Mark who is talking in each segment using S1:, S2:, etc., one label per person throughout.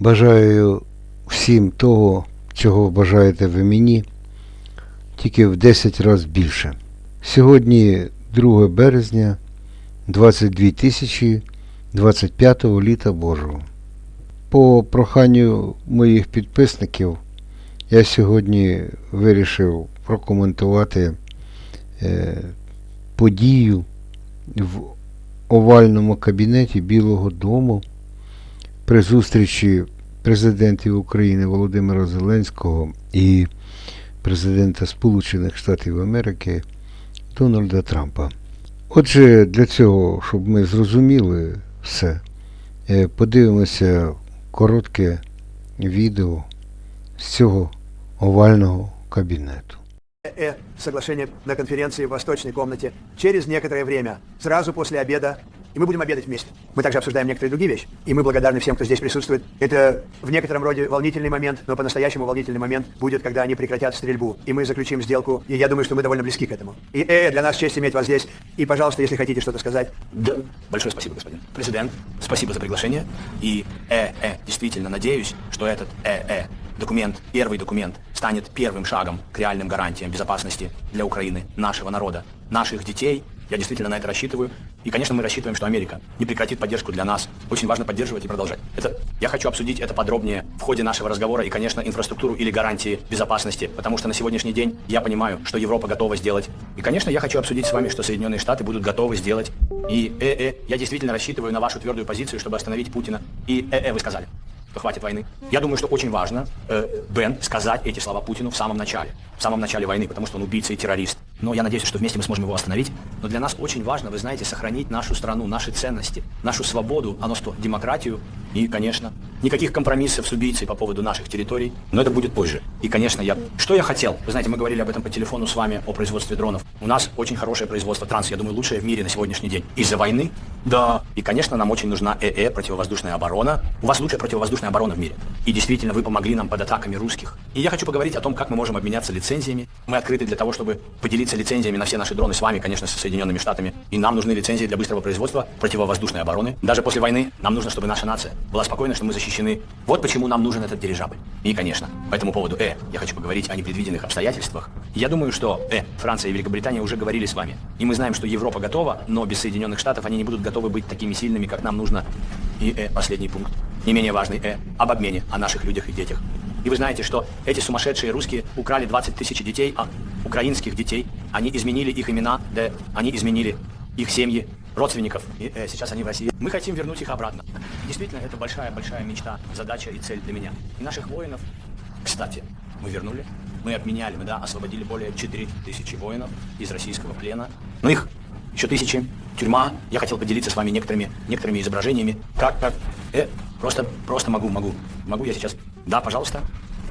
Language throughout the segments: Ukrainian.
S1: Бажаю всім того, чого бажаєте ви мені, тільки в 10 разів більше. Сьогодні 2 березня 22 тисячі 25 літа Божого. По проханню моїх підписників я сьогодні вирішив прокоментувати е, подію в овальному кабінеті Білого Дому при зустрічі президентів України Володимира Зеленського і президента Сполучених Штатів Америки Дональда Трампа. Отже, для цього, щоб ми зрозуміли все, е, подивимося коротке відео з цього овального кабінету.
S2: Э, соглашение на конференции в Восточной комнате через некоторое время, сразу после обеда, и мы будем обедать вместе. Мы также обсуждаем некоторые другие вещи, и мы благодарны всем, кто здесь присутствует. Это в некотором роде волнительный момент, но по-настоящему волнительный момент будет, когда они прекратят стрельбу, и мы заключим сделку, и я думаю, что мы довольно близки к этому. И э, для нас честь иметь вас здесь, и, пожалуйста, если хотите что-то сказать,
S3: Да, большое спасибо, господин президент. Спасибо за приглашение. И ЭЭ, действительно надеюсь, что этот ЭЭ документ, первый документ, станет первым шагом к реальным гарантиям безопасности для Украины, нашего народа, наших детей. Я действительно на это рассчитываю. И, конечно, мы рассчитываем, что Америка не прекратит поддержку для нас. Очень важно поддерживать и продолжать. Это, я хочу обсудить это подробнее в ходе нашего разговора и, конечно, инфраструктуру или гарантии безопасности, потому что на сегодняшний день я понимаю, что Европа готова сделать. И, конечно, я хочу обсудить с вами, что Соединенные Штаты будут готовы сделать. И, э, э, я действительно рассчитываю на вашу твердую позицию, чтобы остановить Путина. И, э, э, вы сказали, хватит войны. Я думаю, что очень важно, э, Бен, сказать эти слова Путину в самом начале. В самом начале войны, потому что он убийца и террорист. Но я надеюсь, что вместе мы сможем его остановить. Но для нас очень важно, вы знаете, сохранить нашу страну, наши ценности, нашу свободу, а ну что, демократию. И, конечно, никаких компромиссов с убийцей по поводу наших территорий. Но это будет позже. И, конечно, я... Что я хотел? Вы знаете, мы говорили об этом по телефону с вами, о производстве дронов. У нас очень хорошее производство транс, я думаю, лучшее в мире на сегодняшний день. Из-за войны? Да. И, конечно, нам очень нужна ЭЭ, противовоздушная оборона. У вас лучшая противовоздушная оборона в мире. И действительно, вы помогли нам под атаками русских. И я хочу поговорить о том, как мы можем обменяться лицензиями. Мы открыты для того, чтобы поделиться лицензиями на все наши дроны с вами, конечно, со Соединенными Штатами. И нам нужны лицензии для быстрого производства противовоздушной обороны. Даже после войны нам нужно, чтобы наша нация была спокойна, что мы защищены. Вот почему нам нужен этот дирижабль. И, конечно, по этому поводу, э, я хочу поговорить о непредвиденных обстоятельствах. Я думаю, что, э, Франция и Великобритания уже говорили с вами. И мы знаем, что Европа готова, но без Соединенных Штатов они не будут готовы быть такими сильными, как нам нужно. И, э, последний пункт, не менее важный, э, об обмене, о наших людях и детях. И вы знаете, что эти сумасшедшие русские украли 20 тысяч детей, а украинских детей. Они изменили их имена, да, они изменили их семьи, родственников. И э, сейчас они в России. Мы хотим вернуть их обратно. Действительно, это большая-большая мечта, задача и цель для меня. И наших воинов, кстати, мы вернули, мы обменяли, мы, да, освободили более 4 тысячи воинов из российского плена. Но их еще тысячи. Тюрьма. Я хотел поделиться с вами некоторыми, некоторыми изображениями. Как, как? Э, просто, просто могу, могу. Могу я сейчас? Да, пожалуйста.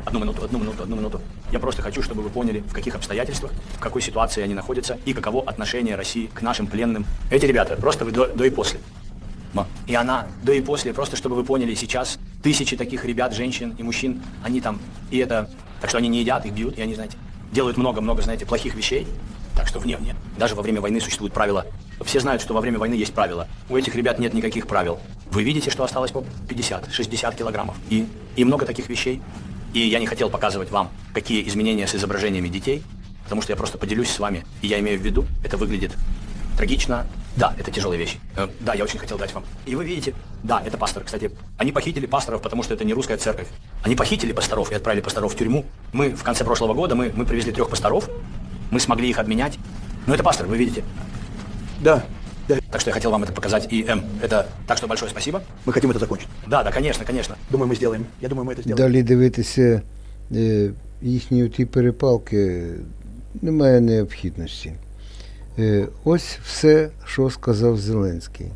S3: Одну минуту, одну минуту, одну минуту. Я просто хочу, чтобы вы поняли, в каких обстоятельствах, в какой ситуации они находятся и каково отношение России к нашим пленным. Эти ребята, просто вы до, до и после. Ма. И она до и после, просто чтобы вы поняли, сейчас тысячи таких ребят, женщин и мужчин, они там, и это, так что они не едят, их бьют, и они, знаете, делают много-много, знаете, плохих вещей. Так что вне, вне. Даже во время войны существуют правила. Все знают, что во время войны есть правила. У этих ребят нет никаких правил. Вы видите, что осталось по 50-60 килограммов. И, и много таких вещей. И я не хотел показывать вам, какие изменения с изображениями детей, потому что я просто поделюсь с вами. И я имею в виду, это выглядит трагично. Да, это тяжелые вещи. Э, да, я очень хотел дать вам. И вы видите, да, это пастор, кстати. Они похитили пасторов, потому что это не русская церковь. Они похитили пасторов и отправили пасторов в тюрьму. Мы в конце прошлого года, мы, мы привезли трех пасторов, мы смогли их обменять. Но это пастор, вы видите.
S2: да, да,
S3: Так что я хотел вам это показать. И эм, это... Так что большое спасибо.
S2: мы хотим это закончить.
S3: Да, да, конечно, конечно.
S2: Думаю, мы сделаем. Я думаю, мы это сделаем.
S1: Далі дивитися е, їхні ті перепалки немає необхідності. Е, ось все, що сказав Зеленський.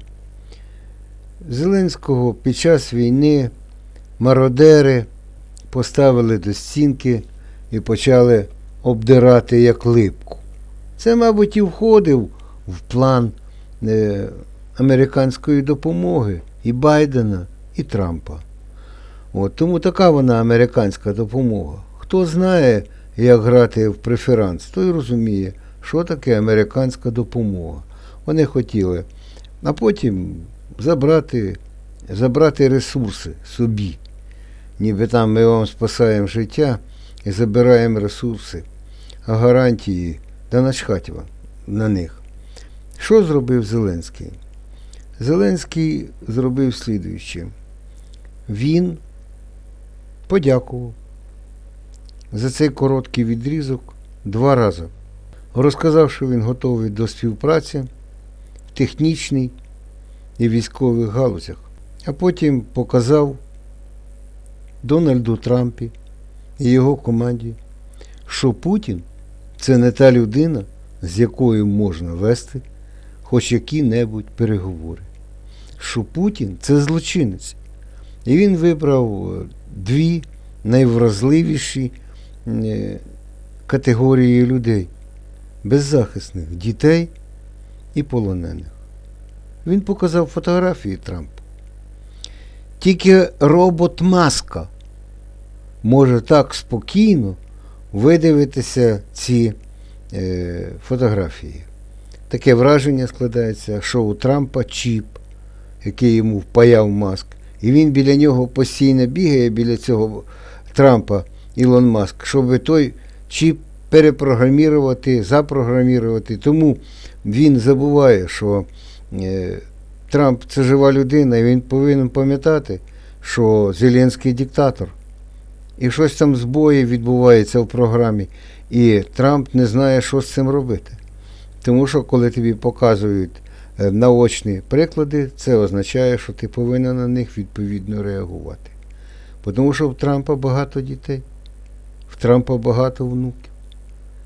S1: Зеленського під час війни мародери поставили до стінки і почали обдирати як липку. Це, мабуть, і входив в план е, американської допомоги і Байдена, і Трампа. От, тому така вона американська допомога. Хто знає, як грати в преферанс, той розуміє, що таке американська допомога. Вони хотіли. А потім забрати, забрати ресурси собі. Ніби там ми вам спасаємо життя і забираємо ресурси, а гарантії да начхать вам на них. Що зробив Зеленський? Зеленський зробив слідуюче. Він подякував за цей короткий відрізок два рази. Розказав, що він готовий до співпраці в технічній і військових галузях, а потім показав Дональду Трампі і його команді, що Путін це не та людина, з якою можна вести хоч які-небудь переговори. Що Путін це злочинець. І він вибрав е, дві найвразливіші е, категорії людей беззахисних дітей і полонених. Він показав фотографії Трампа. Тільки робот Маска може так спокійно видивитися ці е, фотографії. Таке враження складається, що у Трампа чіп, який йому впаяв маск, і він біля нього постійно бігає біля цього Трампа Ілон Маск, щоб той чіп перепрограмірувати, запрограмірувати. Тому він забуває, що е, Трамп це жива людина, і він повинен пам'ятати, що Зеленський диктатор. І щось там збої відбувається в програмі, і Трамп не знає, що з цим робити. Тому що коли тобі показують е, наочні приклади, це означає, що ти повинен на них відповідно реагувати. Тому що в Трампа багато дітей, в Трампа багато внуків.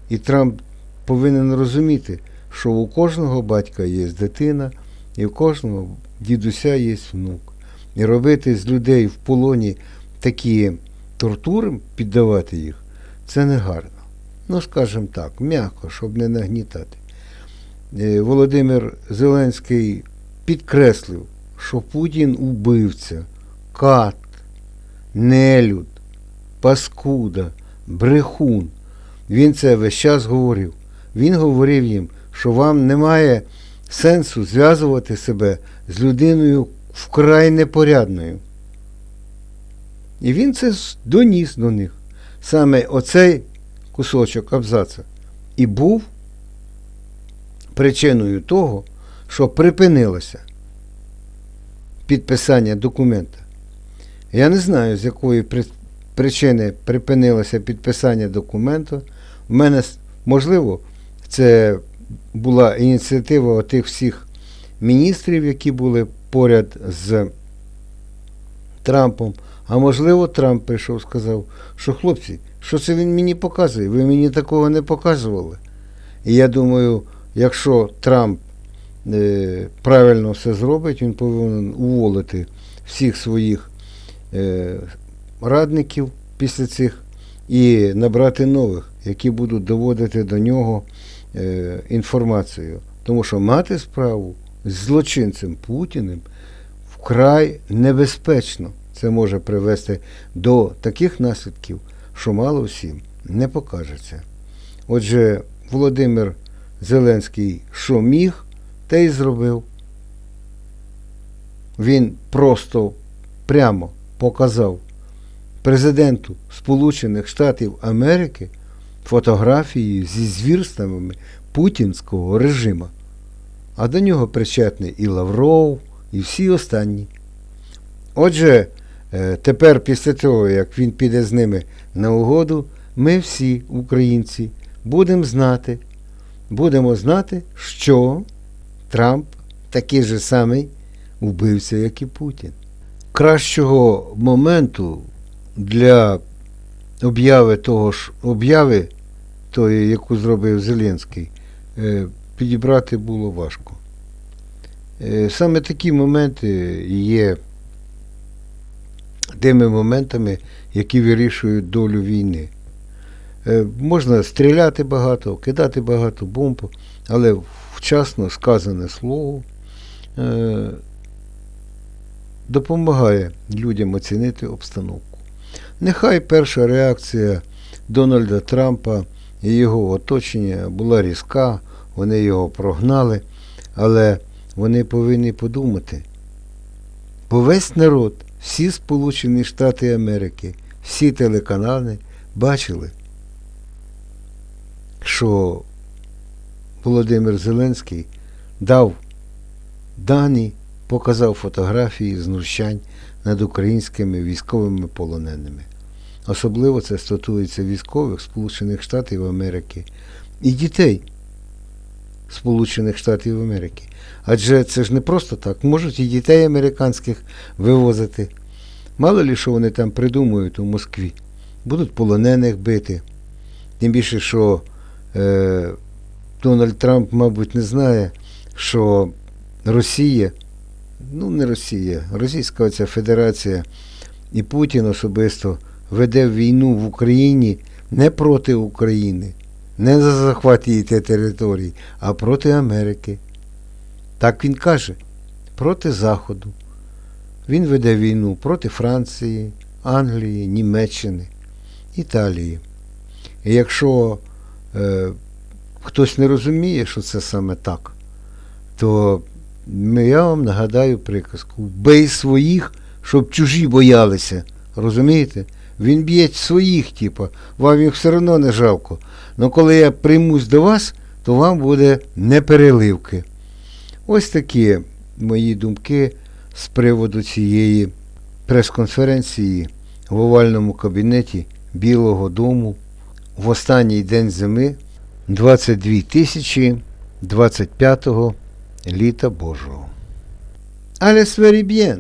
S1: І Трамп повинен розуміти, що у кожного батька є дитина, і у кожного дідуся є внук. І робити з людей в полоні такі тортури, піддавати їх, це не гарно. Ну, скажімо так, м'яко, щоб не нагнітати. Е, Володимир Зеленський підкреслив, що Путін убивця, кат, нелюд, паскуда, брехун. Він це весь час говорив. Він говорив їм, що вам немає сенсу зв'язувати себе з людиною вкрай непорядною. І він це доніс до них. Саме оцей кусочок абзаца і був причиною того, що припинилося підписання документа. Я не знаю, з якої при- причини припинилося підписання документу. У мене, можливо, це була ініціатива отих всіх міністрів, які були поряд з Трампом. А можливо, Трамп прийшов і сказав, що хлопці, що це він мені показує? Ви мені такого не показували. І я думаю, якщо Трамп е, правильно все зробить, він повинен уволити всіх своїх е, радників після цих і набрати нових, які будуть доводити до нього е, інформацію. Тому що мати справу з злочинцем Путіним вкрай небезпечно. Це може привести до таких наслідків, що мало всім не покажеться. Отже, Володимир Зеленський, що міг, те й зробив. Він просто прямо показав президенту Сполучених Штатів Америки фотографії зі звірствами путінського режиму. А до нього причетний і Лавров, і всі останні. Отже, е, тепер, після того, як він піде з ними на угоду, ми всі, українці, будемо знати, будемо знати, що Трамп такий же самий вбивця, як і Путін. Кращого моменту для обяви того ж обяви, тої, яку зробив Зеленський, е, підібрати було важко. Е, Саме такі моменти є тими моментами, які вирішують долю війни. Е, Можна стріляти багато, кидати багато бомб, але вчасно сказане слово е, допомагає людям оцінити обстановку. Нехай перша реакція Дональда Трампа і його оточення була різка, вони його прогнали. Але вони повинні подумати. Бо весь народ, всі Сполучені Штати Америки, всі телеканали бачили, що Володимир Зеленський дав дані, показав фотографії знущань над українськими військовими полоненими. Особливо це стосується військових Сполучених Штатів Америки і дітей Сполучених Штатів Америки. Адже це ж не просто так. Можуть і дітей американських вивозити. Мало лі, що вони там придумують у Москві. Будуть полонених бити. Тим більше, що Дональд Трамп, мабуть, не знає, що Росія, ну не Росія, Російська ця Федерація і Путін особисто веде війну в Україні не проти України, не за захват її те- територій, а проти Америки. Так він каже, проти Заходу. Він веде війну проти Франції, Англії, Німеччини, Італії. І якщо е, хтось не розуміє, що це саме так, то я вам нагадаю приказку: бий своїх, щоб чужі боялися. Розумієте? Він б'є своїх, типу, вам їх все одно не жалко. Але коли я приймусь до вас, то вам буде непереливки. Ось такі мої думки з приводу цієї прес-конференції в овальному кабінеті Білого Дому в останній день зими 22 тисячі 25 літа Божого. Але bien.